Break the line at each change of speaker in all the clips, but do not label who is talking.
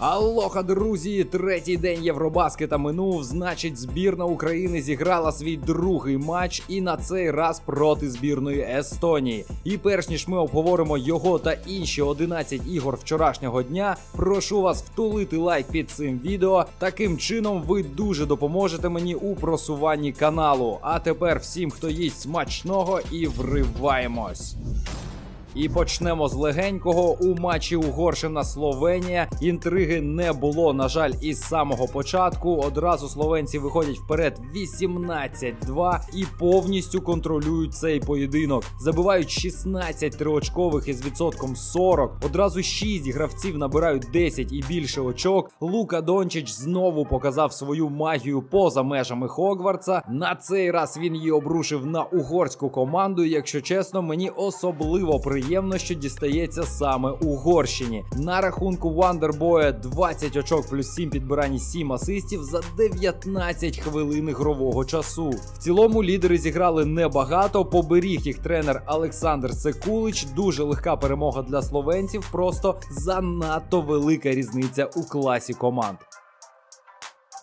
Алоха, друзі! Третій день Євробаскета минув. Значить, збірна України зіграла свій другий матч і на цей раз проти збірної Естонії. І перш ніж ми обговоримо його та інші 11 ігор вчорашнього дня, прошу вас втулити лайк під цим відео. Таким чином ви дуже допоможете мені у просуванні каналу. А тепер всім, хто їсть смачного, і вриваємось. І почнемо з легенького у матчі Угорщина Словенія. Інтриги не було, на жаль, із самого початку. Одразу словенці виходять вперед 18-2 і повністю контролюють цей поєдинок. Забивають 16 триочкових із відсотком 40. Одразу 6 гравців набирають 10 і більше очок. Лука Дончич знову показав свою магію поза межами Хогвартса. На цей раз він її обрушив на угорську команду. Якщо чесно, мені особливо приємно, що дістається саме Угорщині. На рахунку Вандербоя 20 очок плюс 7 підбирань і 7 асистів за 19 хвилин ігрового часу. В цілому лідери зіграли небагато. Поберіг їх тренер Олександр Секулич. Дуже легка перемога для словенців. Просто занадто велика різниця у класі команд.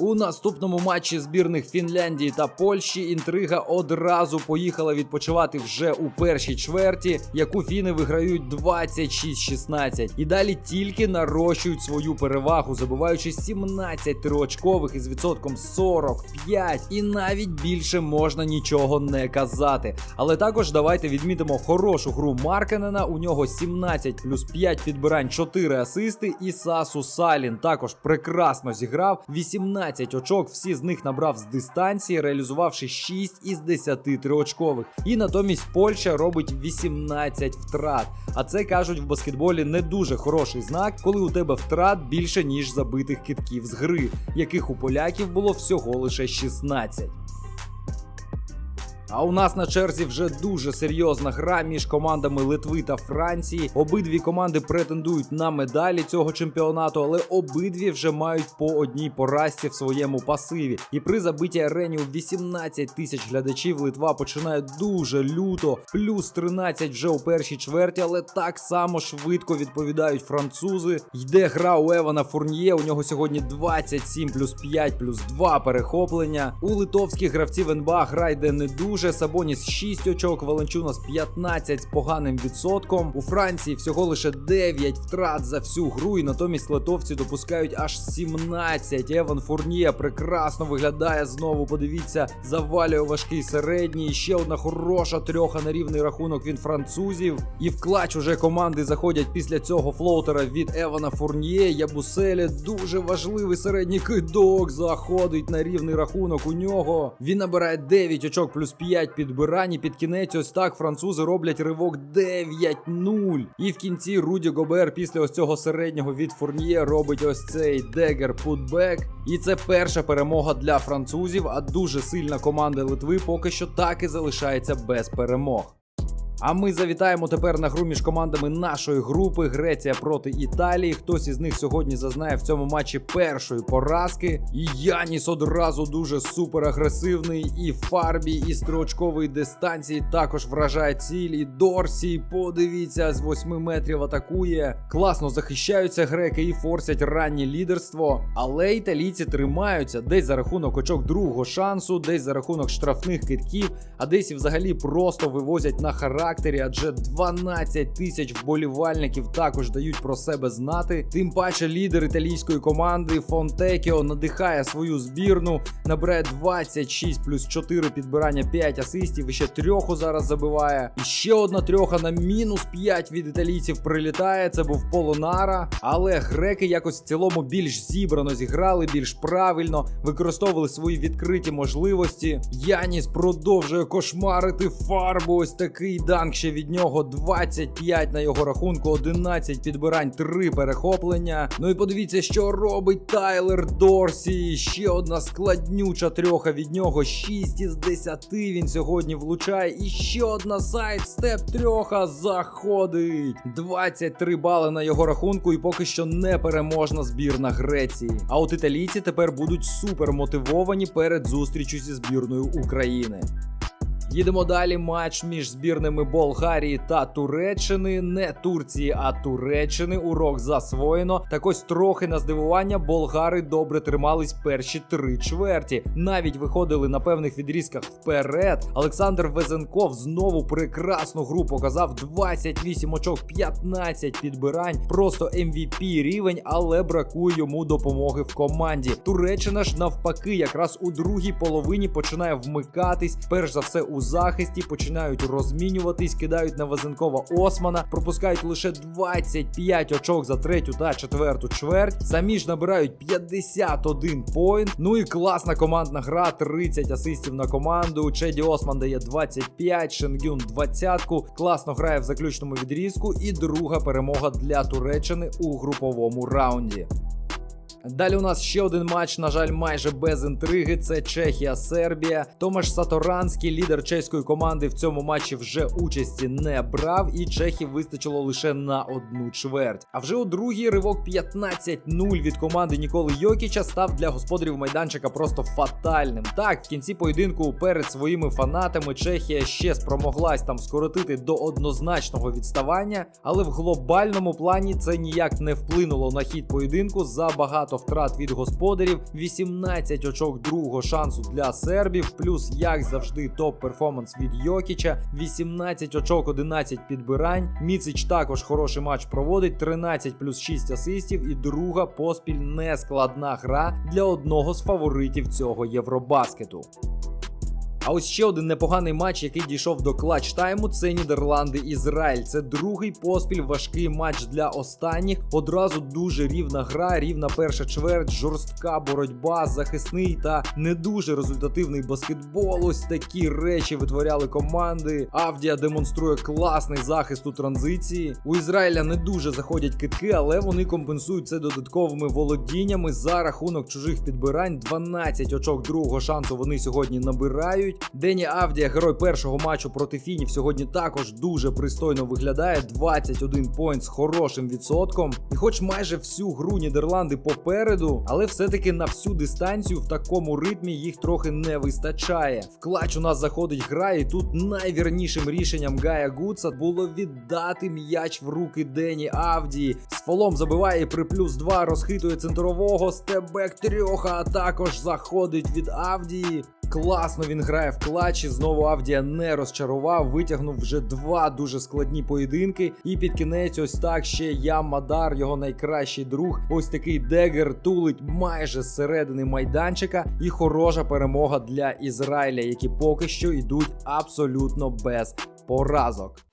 У наступному матчі збірних Фінляндії та Польщі інтрига одразу поїхала відпочивати вже у першій чверті, яку фіни виграють 26-16. І далі тільки нарощують свою перевагу, забиваючи 17 триочкових із відсотком 45. І навіть більше можна нічого не казати. Але також давайте відмітимо хорошу гру Маркенена. У нього 17 плюс 5 підбирань, 4 асисти. І Сасу Салін також прекрасно зіграв. 18 очок, всі з них набрав з дистанції, реалізувавши 6 із 10 триочкових. І натомість Польща робить 18 втрат. А це кажуть в баскетболі не дуже хороший знак, коли у тебе втрат більше ніж забитих китків з гри, яких у поляків було всього лише 16. А у нас на черзі вже дуже серйозна гра між командами Литви та Франції. Обидві команди претендують на медалі цього чемпіонату, але обидві вже мають по одній поразці в своєму пасиві. І при забитій арені у 18 тисяч глядачів Литва починає дуже люто, плюс 13 вже у першій чверті, але так само швидко відповідають французи. Йде гра у Евана Фурньє. У нього сьогодні 27 плюс 5 плюс 2 перехоплення. У литовських гравців НБА гра йде не дуже. Сабоніс 6 очок, Валенчунас 15 з поганим відсотком. У Франції всього лише 9 втрат за всю гру, і натомість литовці допускають аж 17. Еван Фурніє прекрасно виглядає знову. Подивіться, завалює важкий середній. Ще одна хороша трьоха на рівний рахунок від французів. І в клач уже команди заходять після цього флоутера від Евана Фурніє. Ябуселі дуже важливий середній кидок. Заходить на рівний рахунок у нього. Він набирає 9 очок плюс 5. 5 підбирань і під кінець ось так французи роблять ривок 9-0. І в кінці Руді Гобер після ось цього середнього від Фурніє робить ось цей дегер путбек. І це перша перемога для французів, а дуже сильна команда Литви поки що так і залишається без перемог. А ми завітаємо тепер на гру між командами нашої групи Греція проти Італії. Хтось із них сьогодні зазнає в цьому матчі першої поразки. І Яніс одразу дуже супер агресивний. І Фарбі із строчкової дистанції також вражає ціль. І Дорсі, подивіться, з 8 метрів атакує. Класно захищаються греки і форсять раннє лідерство. Але італійці тримаються десь за рахунок очок другого шансу, десь за рахунок штрафних китків, а десь і взагалі просто вивозять на характер характері, адже 12 тисяч вболівальників також дають про себе знати. Тим паче лідер італійської команди Фонтекіо надихає свою збірну, набирає 26 плюс 4 підбирання 5 асистів. І ще трьоху зараз забиває. І ще одна трьоха на мінус 5 від італійців прилітає. Це був Полонара. Але греки якось в цілому більш зібрано зіграли, більш правильно використовували свої відкриті можливості. Яніс продовжує кошмарити фарбу. Ось такий данк ще від нього 25 на його рахунку, 11 підбирань, 3 перехоплення. Ну і подивіться, що робить Тайлер Дорсі. Ще одна складнюча трьоха від нього. 6 із 10 він сьогодні влучає. І ще одна сайдстеп трьоха заходить. 23 бали на його рахунку, і поки що непереможна збірна Греції. А от італійці тепер будуть супер мотивовані перед зустрічю зі збірною України. Їдемо далі. Матч між збірними Болгарії та Туреччини. Не Турції, а Туреччини. Урок засвоєно. Так ось трохи на здивування болгари добре тримались перші три чверті. Навіть виходили на певних відрізках вперед. Олександр Везенков знову прекрасну гру показав 28 очок, 15 підбирань. Просто MVP рівень, але бракує йому допомоги в команді. Туреччина ж навпаки, якраз у другій половині починає вмикатись. Перш за все у захисті починають розмінюватись, кидають на Везенкова Османа, пропускають лише 25 очок за третю та четверту чверть. Самі ж набирають 51 поінт. Ну і класна командна гра, 30 асистів на команду. Чеді Осман дає 25, Шенгюн 20. Класно грає в заключному відрізку. І друга перемога для Туреччини у груповому раунді. Далі у нас ще один матч, на жаль, майже без інтриги. Це Чехія-Сербія. Томаш Саторанський, лідер чеської команди, в цьому матчі вже участі не брав, і чехів вистачило лише на одну чверть. А вже у другій ривок 15-0 від команди Ніколи Йокіча став для господарів майданчика просто фатальним. Так, в кінці поєдинку перед своїми фанатами Чехія ще спромоглась там скоротити до однозначного відставання, але в глобальному плані це ніяк не вплинуло на хід поєдинку за багато втрат від господарів, 18 очок другого шансу для сербів, плюс як завжди топ-перформанс від Йокіча, 18 очок, 11 підбирань. Міцич також хороший матч проводить, 13 плюс 6 асистів, і друга поспіль нескладна гра для одного з фаворитів цього Євробаскету. А ось ще один непоганий матч, який дійшов до клатч тайму, це Нідерланди Ізраїль. Це другий поспіль важкий матч для останніх. Одразу дуже рівна гра, рівна перша чверть, жорстка боротьба, захисний та не дуже результативний баскетбол. Ось такі речі витворяли команди. Авдія демонструє класний захист у транзиції. У Ізраїля не дуже заходять китки, але вони компенсують це додатковими володіннями за рахунок чужих підбирань. 12 очок другого шансу вони сьогодні набирають. Дені Авдія, герой першого матчу проти Фінів, сьогодні також дуже пристойно виглядає. 21 поінт з хорошим відсотком. І хоч майже всю гру Нідерланди попереду, але все-таки на всю дистанцію в такому ритмі їх трохи не вистачає. В клач у нас заходить гра, і тут найвірнішим рішенням Гая Гудса було віддати м'яч в руки Дені Авдії. З фолом забиває при плюс 2 розхитує центрового. Стебек трьоха, а також заходить від Авдії. Класно він грає в клатчі. Знову Авдія не розчарував, витягнув вже два дуже складні поєдинки. І під кінець, ось так ще Ям Мадар, його найкращий друг. Ось такий дегер тулить майже з середини майданчика. І хороша перемога для Ізраїля, які поки що йдуть абсолютно без поразок.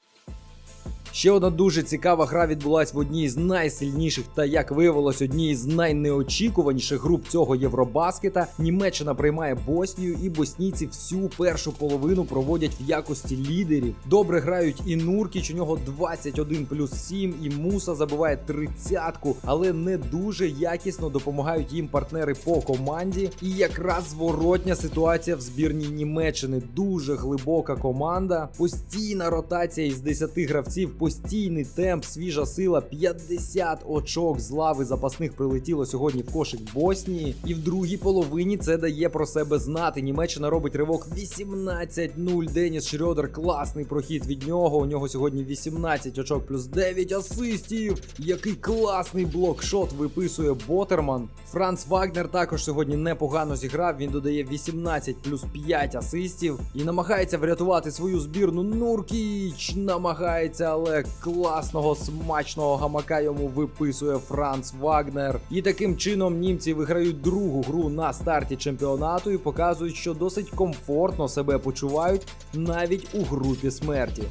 Ще одна дуже цікава гра відбулась в одній з найсильніших та, як виявилось, одній з найнеочікуваніших груп цього Євробаскета. Німеччина приймає Боснію, і боснійці всю першу половину проводять в якості лідерів. Добре грають і Нуркіч, у нього 21 плюс 7, і Муса забиває тридцятку, але не дуже якісно допомагають їм партнери по команді. І якраз зворотня ситуація в збірній Німеччини. Дуже глибока команда, постійна ротація із 10 гравців постійний темп, свіжа сила, 50 очок з лави запасних прилетіло сьогодні в кошик Боснії. І в другій половині це дає про себе знати. Німеччина робить ривок 18-0. Деніс Шрьодер, класний прохід від нього. У нього сьогодні 18 очок плюс 9 асистів. Який класний блокшот виписує Ботерман. Франц Вагнер також сьогодні непогано зіграв. Він додає 18 плюс 5 асистів і намагається врятувати свою збірну. Нуркіч намагається, але класного смачного гамака йому виписує Франц Вагнер. І таким чином німці виграють другу гру на старті чемпіонату і показують, що досить комфортно себе почувають навіть у групі смерті.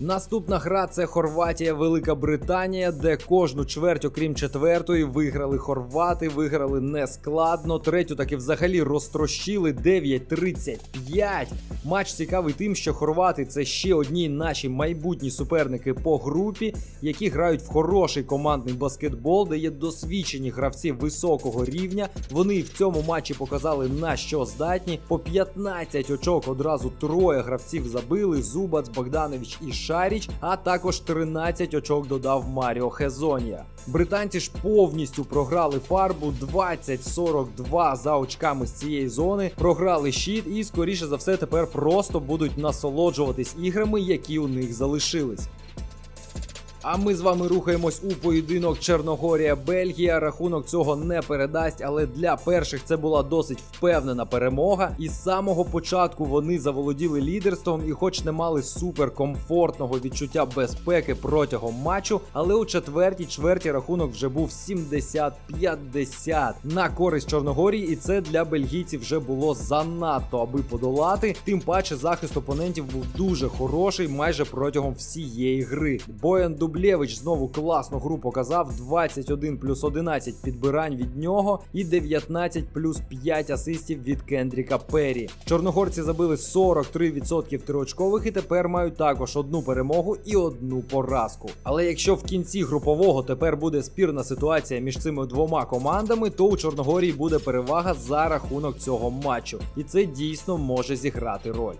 Наступна гра це Хорватія, Велика Британія, де кожну чверть, окрім четвертої, виграли хорвати, виграли нескладно. Третю таки взагалі розтрощили 9-35. Матч цікавий тим, що хорвати це ще одні наші майбутні суперники по групі, які грають в хороший командний баскетбол, де є досвідчені гравці високого рівня. Вони в цьому матчі показали на що здатні. По 15 очок одразу троє гравців забили: Зубац, Богданович і Шаріч, а також 13 очок додав Маріо Хезонія. Британці ж повністю програли фарбу 20-42 за очками з цієї зони, програли щит і, скоріше за все, тепер просто будуть насолоджуватись іграми, які у них залишились. А ми з вами рухаємось у поєдинок Чорногорія-Бельгія. Рахунок цього не передасть, але для перших це була досить впевнена перемога. І з самого початку вони заволоділи лідерством і, хоч не мали суперкомфортного відчуття безпеки протягом матчу, але у четвертій чверті рахунок вже був 70-50 на користь Чорногорії, і це для бельгійців вже було занадто, аби подолати. Тим паче захист опонентів був дуже хороший майже протягом всієї гри. Боян Дублєвич знову класну гру показав: 21 плюс 11 підбирань від нього і 19 плюс 5 асистів від Кендріка Перрі. Чорногорці забили 43% триочкових і тепер мають також одну перемогу і одну поразку. Але якщо в кінці групового тепер буде спірна ситуація між цими двома командами, то у Чорногорії буде перевага за рахунок цього матчу, і це дійсно може зіграти роль.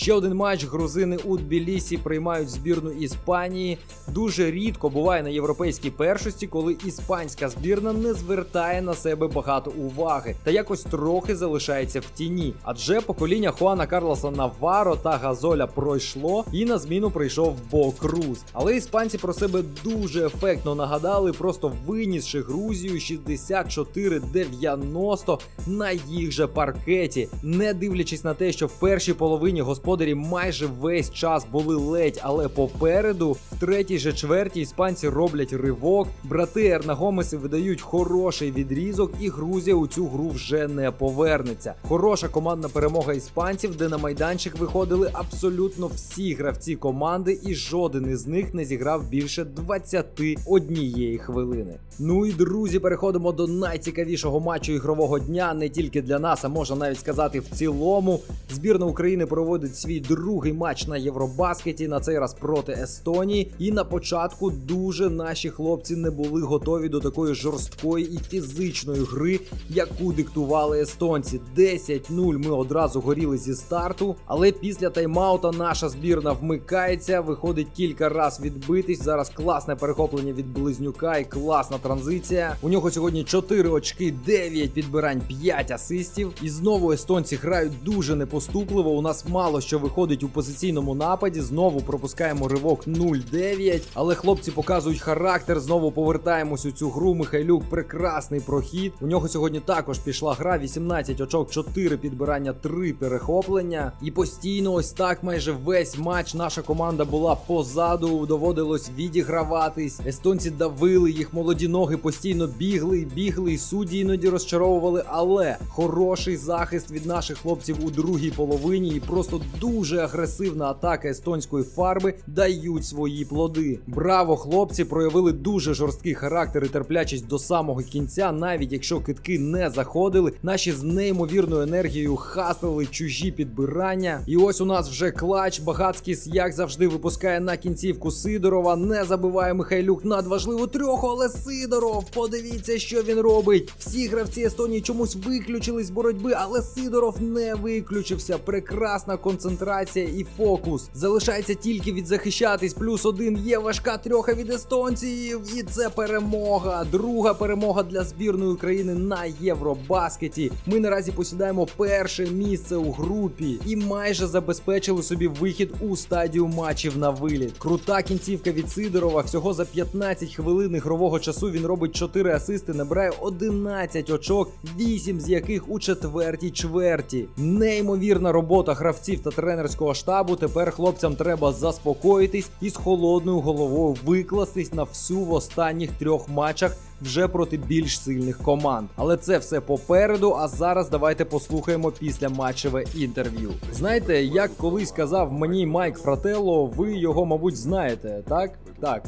Ще один матч грузини у Тбілісі приймають збірну Іспанії. Дуже рідко буває на європейській першості, коли іспанська збірна не звертає на себе багато уваги та якось трохи залишається в тіні. Адже покоління Хуана Карлоса Наваро та Газоля пройшло, і на зміну прийшов Бо Круз. Але іспанці про себе дуже ефектно нагадали, просто винісши Грузію 64-90 на їх же паркеті, не дивлячись на те, що в першій половині господарі майже весь час були ледь, але попереду, в третій же чверті іспанці роблять ривок. Брати Ернагомеси видають хороший відрізок, і Грузія у цю гру вже не повернеться. Хороша командна перемога іспанців, де на майданчик виходили абсолютно всі гравці команди, і жоден із них не зіграв більше 21 хвилини. Ну і друзі, переходимо до найцікавішого матчу ігрового дня не тільки для нас, а можна навіть сказати в цілому. Збірна України проводить свій другий матч на Євробаскеті, на цей раз проти Естонії. І на початку дуже наші хлопці не були готові до такої жорсткої і фізичної гри, яку диктували естонці. 10-0 ми одразу горіли зі старту. Але після тайм-аута наша збірна вмикається, виходить кілька раз відбитись. Зараз класне перехоплення від близнюка і класна транзиція. У нього сьогодні 4 очки, 9 підбирань, 5 асистів. І знову естонці грають дуже непоступливо. У нас мало що виходить у позиційному нападі. Знову пропускаємо ривок 0-9. Але хлопці показують характер. Знову повертаємось у цю гру. Михайлюк прекрасний прохід. У нього сьогодні також пішла гра. 18 очок, 4 підбирання, 3 перехоплення. І постійно, ось так, майже весь матч наша команда була позаду. Доводилось відіграватись. Естонці давили їх молоді ноги, постійно бігли, бігли, і судді іноді розчаровували. Але хороший захист від наших хлопців у другій половині і просто дуже агресивна атака естонської фарби дають свої плоди. Браво, хлопці проявили дуже жорсткий характер і терплячість до самого кінця, навіть якщо китки не заходили. Наші з неймовірною енергією хаслили чужі підбирання. І ось у нас вже клач. Багацькіс, як завжди, випускає на кінцівку Сидорова. Не забиває Михайлюк надважливу трьоху, але Сидоров, подивіться, що він робить. Всі гравці Естонії чомусь виключились з боротьби, але Сидоров не виключився. Прекрасна концентрація і фокус. Залишається тільки відзахищатись. Плюс один є важка трьоха від естонців. І це перемога. Друга перемога для збірної України на Євробаскеті. Ми наразі посідаємо перше місце у групі і майже забезпечили собі вихід у стадію матчів на виліт. Крута кінцівка від Сидорова. Всього за 15 хвилин ігрового часу він робить 4 асисти, набирає 11 очок, 8 з яких у четвертій чверті. Неймовірна робота гравців та тренерського штабу. Тепер хлопцям треба заспокоїтись і з холодною головою викластись на всю в останніх трьох матчах вже проти більш сильних команд. Але це все попереду. А зараз давайте послухаємо після матчеве інтерв'ю. Знаєте, як колись казав мені Майк Фрателло, ви його, мабуть, знаєте, так? Так.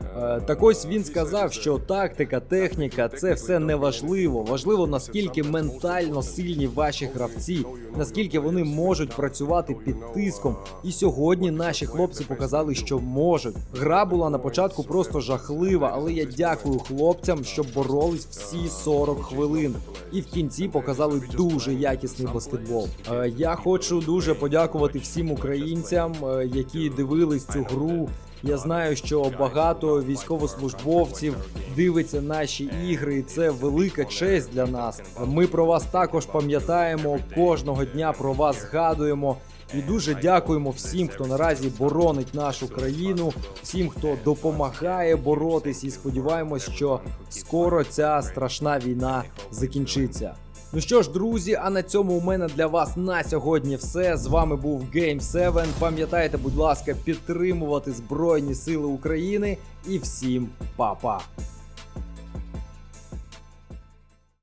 Е, Так ось він сказав, що тактика, техніка це все не важливо. Важливо наскільки ментально сильні ваші гравці, наскільки вони можуть працювати під тиском. І сьогодні наші хлопці показали, що можуть. Гра була на початку просто жахлива, але я дякую хлопцям, що боролись всі 40 хвилин. І в кінці показали дуже якісний баскетбол. Е, Я хочу дуже подякувати всім українцям, е, які дивились цю гру. Я знаю, що багато військовослужбовців дивиться наші ігри, і це велика честь для нас. Ми про вас також пам'ятаємо кожного дня про вас згадуємо. І дуже дякуємо всім, хто наразі боронить нашу країну, всім, хто допомагає боротись, і сподіваємось, що скоро ця страшна війна закінчиться. Ну що ж, друзі, а на цьому у мене для вас на сьогодні все. З вами був Game 7. Пам'ятайте, будь ласка, підтримувати Збройні Сили України і всім па-па!